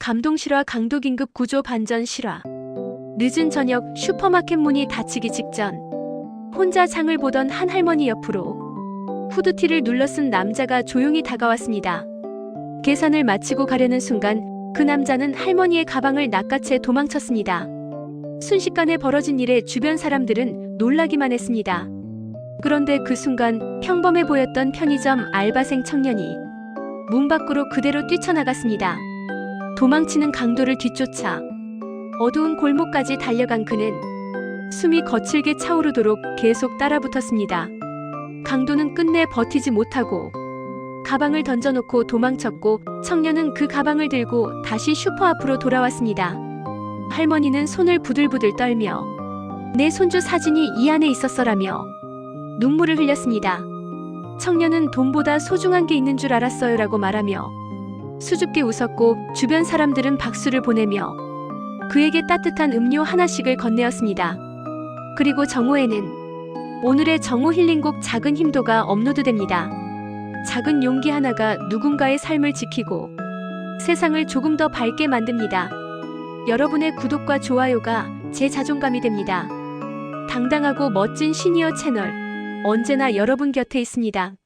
감동 실화 강도 긴급 구조 반전 실화. 늦은 저녁 슈퍼마켓 문이 닫히기 직전. 혼자 장을 보던 한 할머니 옆으로 후드티를 눌러 쓴 남자가 조용히 다가왔습니다. 계산을 마치고 가려는 순간 그 남자는 할머니의 가방을 낚아채 도망쳤습니다. 순식간에 벌어진 일에 주변 사람들은 놀라기만 했습니다. 그런데 그 순간 평범해 보였던 편의점 알바생 청년이 문 밖으로 그대로 뛰쳐나갔습니다. 도망치는 강도를 뒤쫓아 어두운 골목까지 달려간 그는 숨이 거칠게 차오르도록 계속 따라붙었습니다. 강도는 끝내 버티지 못하고 가방을 던져놓고 도망쳤고 청년은 그 가방을 들고 다시 슈퍼 앞으로 돌아왔습니다. 할머니는 손을 부들부들 떨며 내 손주 사진이 이 안에 있었어라며 눈물을 흘렸습니다. 청년은 돈보다 소중한 게 있는 줄 알았어요라고 말하며 수줍게 웃었고 주변 사람들은 박수를 보내며 그에게 따뜻한 음료 하나씩을 건네었습니다. 그리고 정오에는 오늘의 정오 힐링곡 작은 힘도가 업로드됩니다. 작은 용기 하나가 누군가의 삶을 지키고 세상을 조금 더 밝게 만듭니다. 여러분의 구독과 좋아요가 제 자존감이 됩니다. 당당하고 멋진 시니어 채널 언제나 여러분 곁에 있습니다.